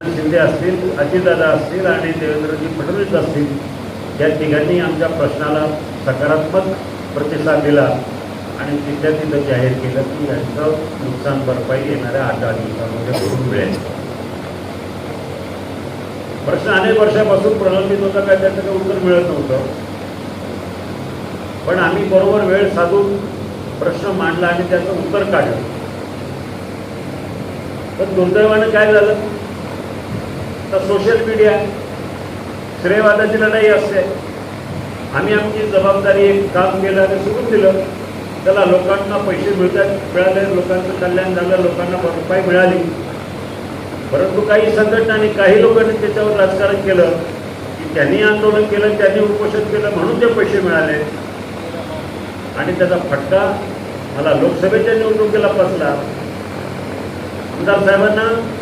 शिंदे असतील अजितदादा असतील आणि देवेंद्रजी फडणवीस असतील या तिघांनी आमच्या प्रश्नाला सकारात्मक प्रतिसाद दिला आणि तिथल्या तिथं जाहीर केलं की यांचं नुकसान भरपाई येणाऱ्या आठ आठ दिवसामध्ये करून मिळेल. प्रश्न अनेक वर्षापासून प्रलंबित होता काय त्याचं काही उत्तर मिळत नव्हतं. पण आम्ही बरोबर वेळ साधून प्रश्न मांडला आणि त्याचं उत्तर काढलं. पण दुर्दैवानं काय झालं? तर सोशल मीडिया श्रेयवादाची लढाई असते. आम्ही आमची जबाबदारी एक काम केलं आणि सोडून दिलं त्याला लोकांना पैसे मिळतात मिळाले लोकांचं कल्याण झालं लोकांना भरपाई मिळाली. परंतु काही संघटनांनी काही लोकांनी त्याच्यावर राजकारण केलं. की त्यांनी आंदोलन केलं त्यांनी उपोषण केलं म्हणून ते पैसे मिळाले. आणि त्याचा फटका मला लोकसभेच्या निवडणुकीला बसला. आमदार साहेबांना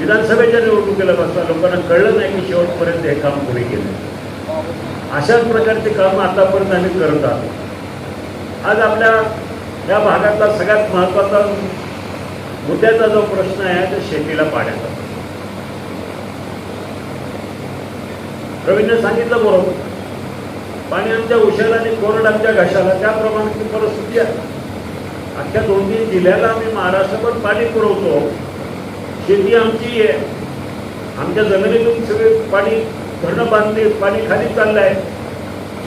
विधानसभेच्या निवडणुकीला बसला लोकांना कळलं नाही की शेवटपर्यंत हे काम पुढे गेलं अशाच प्रकारचे काम आतापर्यंत आम्ही करत आहोत. आज आपल्या या भागातला सगळ्यात महत्त्वाचा मुद्द्याचा जो प्रश्न आहे तो शेतीला पाण्याचा. रवींद्र सांगितलं बरोबर. पाणी आमच्या उशाला आणि कोरड आमच्या घशाला त्याप्रमाणे ती परिस्थिती आहे. अख्ख्या दोन तीन जिल्ह्याला आम्ही महाराष्ट्रभर पाणी पुरवतो. शेती आमची आहे. आमच्या जमिनीतून सगळे पाणी धरणं बांधली पाणी खाली चाललं आहे.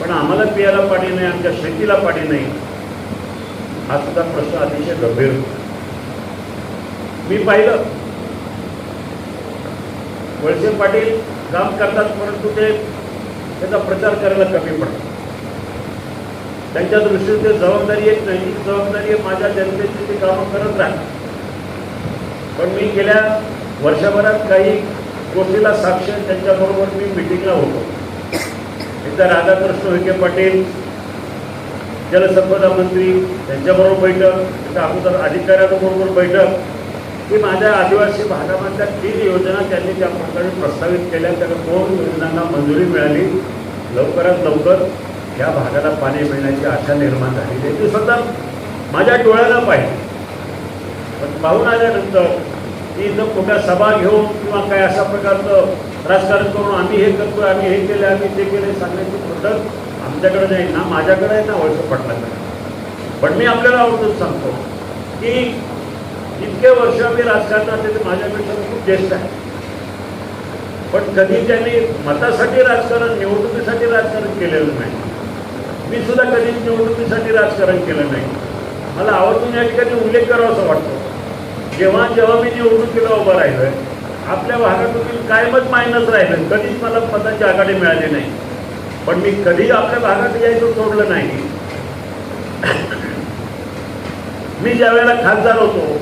पण आम्हाला पियाला पाणी नाही आमच्या शेतीला पाणी नाही. हा सुद्धा प्रश्न अतिशय गंभीर. मी पाहिलं. वळसे पाटील काम करतात परंतु ते त्याचा प्रचार करायला कमी पडतात. त्यांच्या दृष्टीने ते जबाबदारी एक नाही जबाबदारी माझ्या जनतेची ते कामं करत राहतात. पण मी गेल्या वर्षभरात काही गोष्टीला साक्ष त्यांच्याबरोबर मी मिटिंगला होतो. एकदा राधाकृष्ण विखे पाटील जलसंपदा मंत्री त्यांच्याबरोबर बैठक त्याच्या अगोदर अधिकाऱ्यांबरोबर बैठक. की माझ्या आदिवासी भागामधल्या तीन योजना त्यांनी त्या प्रकारे प्रस्तावित केल्या. त्या दोन योजनांना मंजुरी मिळाली. लवकरात लवकर या भागाला पाणी मिळण्याची आशा निर्माण झाली आहे. ती स्वतः माझ्या डोळ्याला पाहिजे पण पाहून आल्यानंतर की इथं मोठ्या सभा घेऊन किंवा काय अशा प्रकारचं राजकारण करून आम्ही हे करतो आम्ही हे केलं आम्ही ते केले सांगण्याची पद्धत आमच्याकडे नाही. ना माझ्याकडे आहे ना वळसं पटलाकडे पण मी आपल्याला आवडून सांगतो की इतके वर्ष मी राजकारणात आहे ते माझ्यापेक्षा खूप ज्येष्ठ आहे. पण कधी त्यांनी मतासाठी राजकारण निवडणुकीसाठी राजकारण केलेलं नाही. मी सुद्धा कधीच निवडणुकीसाठी राजकारण केलं नाही. मला आवर्जून या ठिकाणी उल्लेख करावा असं वाटतो. जेव्हा जेव्हा मी निवडणुकीला उभं राहिलोय आपल्या भागातून कायमच मायनस राहिलं कधीच मला पदाची आघाडी मिळाली नाही. पण मी कधी आपल्या भागात यायचं सोडलं नाही. मी ज्या वेळेला खासदार होतो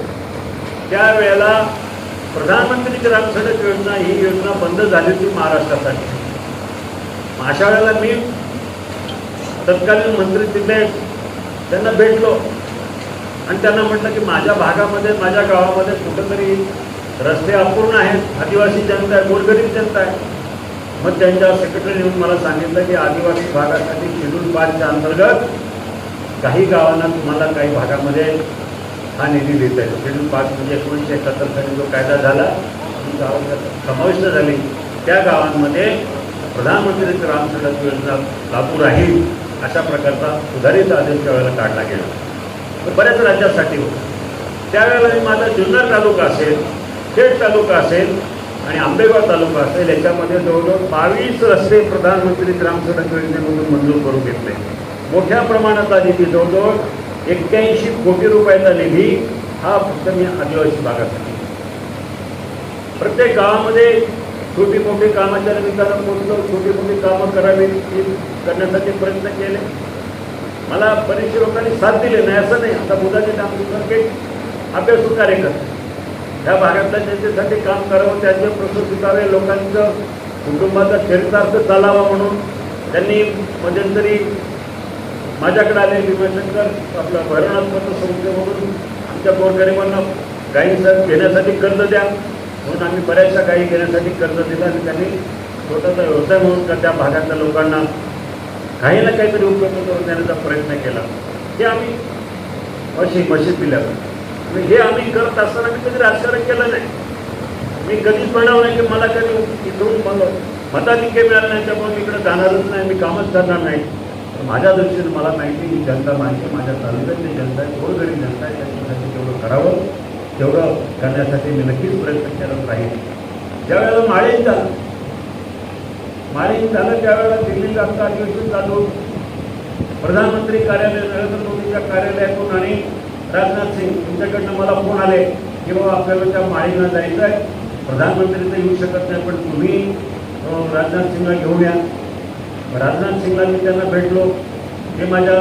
त्यावेळेला प्रधानमंत्री ग्राम सडक योजना ही योजना बंद झाली होती महाराष्ट्रासाठी. अशा वेळेला मी तत्कालीन मंत्री तिथे त्यांना भेटलो. आणि त्यांना म्हटलं की माझ्या भागामध्ये माझ्या गावामध्ये कुठंतरी रस्ते अपूर्ण आहेत आदिवासी जनता आहे गोरगरीब जनता आहे. मग त्यांच्या सेक्रेटरी येऊन मला सांगितलं की आदिवासी भागासाठी शेड्यूल पाचच्या अंतर्गत काही गावांना तुम्हाला काही भागामध्ये हा निधी देता येतो. शेड्यूल पाच म्हणजे एकोणीसशे एकाहत्तर साली जो कायदा झाला समाविष्ट झाली. त्या गावांमध्ये प्रधानमंत्री ग्राम सडक योजना लागू राहील अशा प्रकारचा सुधारित आदेश त्यावेळेला काढला गेला. बऱ्याच राज्यासाठी होता. त्यावेळेला मी माझा जुन्नर तालुका असेल खेड तालुका असेल आणि आंबेगाव तालुका असेल याच्यामध्ये जवळजवळ बावीस रस्ते प्रधानमंत्री ग्रामसडक योजनेमधून मंजूर करून घेतले. मोठ्या प्रमाणाचा निधी जवळजवळ एक्क्याऐंशी कोटी रुपयाचा निधी हा फक्त मी आदिवासी भागासाठी. प्रत्येक गावामध्ये छोटी मोठी कामाच्या निमित्तानं कोणतं छोटी मोठी कामं करावी ती करण्यासाठी प्रयत्न केले. मला बरेचसे लोकांनी साथ दिले नाही असं नाही. आता बुधाचे नामसारखे अभ्यासू कार्यकर्ते. ह्या भागातल्या जनतेसाठी काम करावं त्यांचे प्रश्न सुटावे लोकांचं कुटुंबाचा चरितार्थ चालावा म्हणून त्यांनी म्हणजे मध्यंतरी माझ्याकडे आले भीमाशंकर आपला भरणात्मक संस्थेमधून आमच्या गोरगरिबांना सर घेण्यासाठी कर्ज द्या म्हणून आम्ही बऱ्याचशा गायी घेण्यासाठी कर्ज दिलं आणि त्यांनी स्वतःचा व्यवसाय म्हणून त्या भागातल्या लोकांना काही ना काहीतरी उपयोग करून देण्याचा प्रयत्न केला. हे आम्ही अशी मशीद दिल्यावर हे आम्ही करत असताना मी कधी राजकारण केलं नाही. मी कधीच म्हणावं नाही की मला कधी इकडून मला मताधिक्य मिळालं नाही त्यामुळे मी इकडे जाणारच नाही मी कामच करणार नाही. माझ्या दृष्टीने मला माहिती आहे, जनता माहिती माझ्या तालुक्यातली जनता आहे गोरगरीब जनता आहे त्यांच्यासाठी तेवढं करावं तेवढं करण्यासाठी मी नक्कीच प्रयत्न करत राहील ज्यावेळेला जा झालं झालं त्यावेळेला दिल्ली आमचं अधिवेशन चालू. प्रधानमंत्री कार्यालय नरेंद्र मोदीच्या कार्यालयातून आणि राजनाथ सिंग यांच्याकडनं मला फोन आले की बाबा आपल्याला त्या माळीला जायचं आहे. प्रधानमंत्री तर येऊ शकत नाही पण तुम्ही राजनाथ सिंगला घेऊन या. राजनाथ सिंगला मी त्यांना भेटलो. ते माझ्या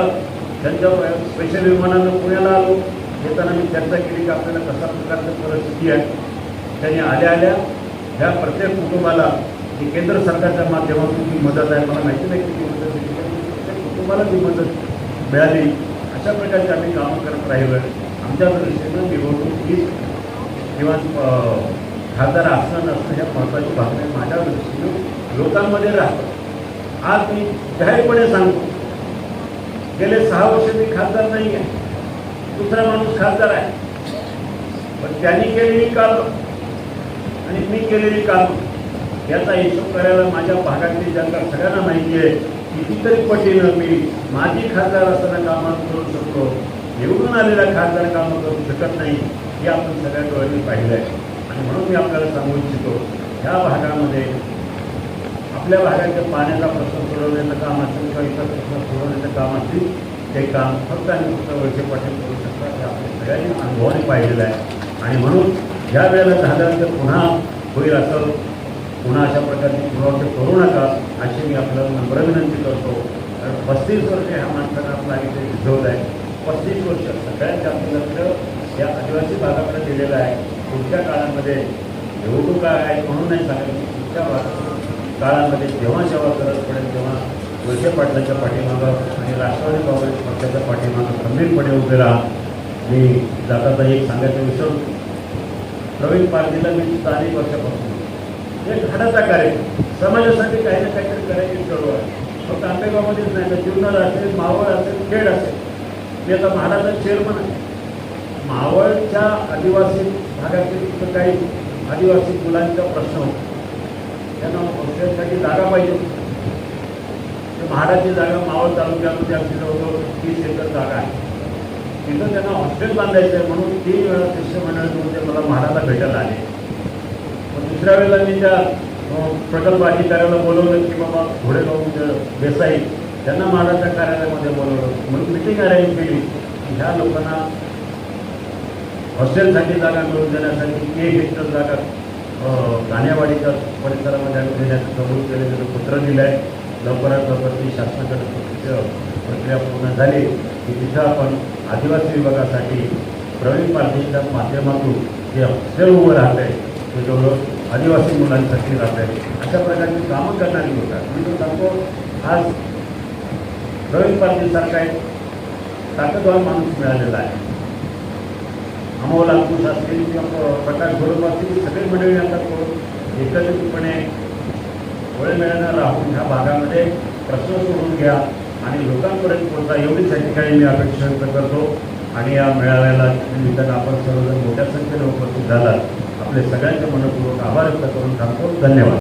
त्यांच्या स्पेशल विमानानं पुण्याला आलो. येताना मी चर्चा केली की आपल्याला कशा प्रकारची परिस्थिती आहे. त्यांनी आल्या आल्या. ह्या प्रत्येक कुटुंबाला की केंद्र सरकारच्या माध्यमातून जी मदत आहे मला माहिती नाही किती मदत दिली कुटुंबाला ती मदत मिळाली अशा प्रकारचे आम्ही कामं करत राहिलो आमच्या दृष्टीनं निवडणूक ही किंवा खासदार असणं नसणं ह्या महत्त्वाची भावना माझ्या दृष्टीनं लोकांमध्ये राहतो. आज मी जाहीरपणे सांगतो गेले सहा वर्ष मी खासदार नाही आहे दुसरा माणूस खासदार आहे. पण त्यांनी केलेली कामं आणि मी केलेली कामं याचा हिशोब करायला माझ्या भागातली जनता सगळ्यांना माहिती आहे. कितीतरी पटीनं मी माझी खासदार असताना कामात करू शकतो. निवडून आलेला खासदार कामं करू शकत नाही हे आपण सगळ्या डोळ्यांनी पाहिलं आहे आणि म्हणून मी आपल्याला सांगू इच्छितो ह्या भागामध्ये आपल्या भागाच्या पाण्याचा प्रश्न सोडवण्याचं काम असेल किंवा इतर प्रश्न सोडवण्याचं काम असेल ते काम फक्त आणि फक्त वळसे पाटील करू शकतात हे आपल्या सगळ्यांनी अनुभवाने पाहिलेलं आहे. आणि म्हणून ज्या वेळेला झालं तर पुन्हा होईल असं पुन्हा अशा प्रकारची पुरवठे करू नका अशी मी आपल्याला नम्र विनंती करतो. कारण पस्तीस वर्ष ह्या माणसानं आपला इथे झिजवलं आहे पस्तीस वर्ष सगळ्यात जास्त लक्ष या आदिवासी भागाकडे दिलेलं आहे. पुढच्या काळामध्ये एवढं काय आहे म्हणून नाही सांगायचं. पुढच्या काळामध्ये जेव्हा जेव्हा गरज पडेल तेव्हा वळसे पाटलाच्या पाठीमागं आणि राष्ट्रवादी काँग्रेस पक्षाच्या पाठीमागं खंबीरपणे उभे राहा. मी जाता एक सांगायचं विसरतो प्रवीण पारधीला मी स्थानिक वर्षापासून हे घाटाचा कार्यक्रम समाजासाठी काही ना काहीतरी करायची चळवळ आहे. फक्त आंबेगावमध्येच नाही तर जुन्नर असेल मावळ असेल खेड असेल. मी आता महाराजा चेअरमन आहे. मावळच्या आदिवासी भागातील तिथं काही आदिवासी मुलांचा प्रश्न होता. त्यांना हॉस्टेलसाठी जागा पाहिजे होती. तर जागा मावळ तालुक्यामध्ये आमची जवळजवळ तीस एकर जागा आहे. तिथं त्यांना हॉस्टेल बांधायचं आहे म्हणून तीन वेळा शिष्यमंडळ म्हणजे मला म्हाडाला भेटायला आले. दुसऱ्या वेळेला मी त्या प्रकल्प अधिकाऱ्याला बोलवलं की बाबा घोडेगाव देसाई त्यांना म्हाडाच्या कार्यालयामध्ये बोलवलं. म्हणून मिटिंग अरेंज केली. ह्या लोकांना हॉस्टेलसाठी जागा मिळवून देण्यासाठी एक हेक्टर जागा धान्यावाडीच्या परिसरामध्ये आम्ही देण्याचं कबूल केलेलं पत्र दिलं आहे लवकरात लवकर ती शासनाकडे प्रक्रिया पूर्ण झाली. की तिथं आपण आदिवासी विभागासाठी प्रवीण पार्टीच्या माध्यमातून जे हॉस्टेल उभं राहत आहे ते जवळ आदिवासी मुलांसाठी राहत आहे. अशा प्रकारची कामं करणारी होतात आहेत. मी तो सांगतो आज प्रवीण पाटीलसारखा एक ताकदवान माणूस मिळालेला आहे. अमोल अंकुश असतील किंवा प्रकाश गोरब असतील सगळे मंडळी आता एकत्रितपणे वेळ मिळाला राहून ह्या भागामध्ये प्रश्न सोडून घ्या आणि लोकांपर्यंत पोहोचा. एवढीच या ठिकाणी मी अपेक्षा व्यक्त करतो. आणि या मेळाव्याला निमित्तानं आपण सर्वजण मोठ्या संख्येने उपस्थित झालात. आपले सगळ्यांचे मनपूर्वक आभार व्यक्त करून थांबतो. धन्यवाद.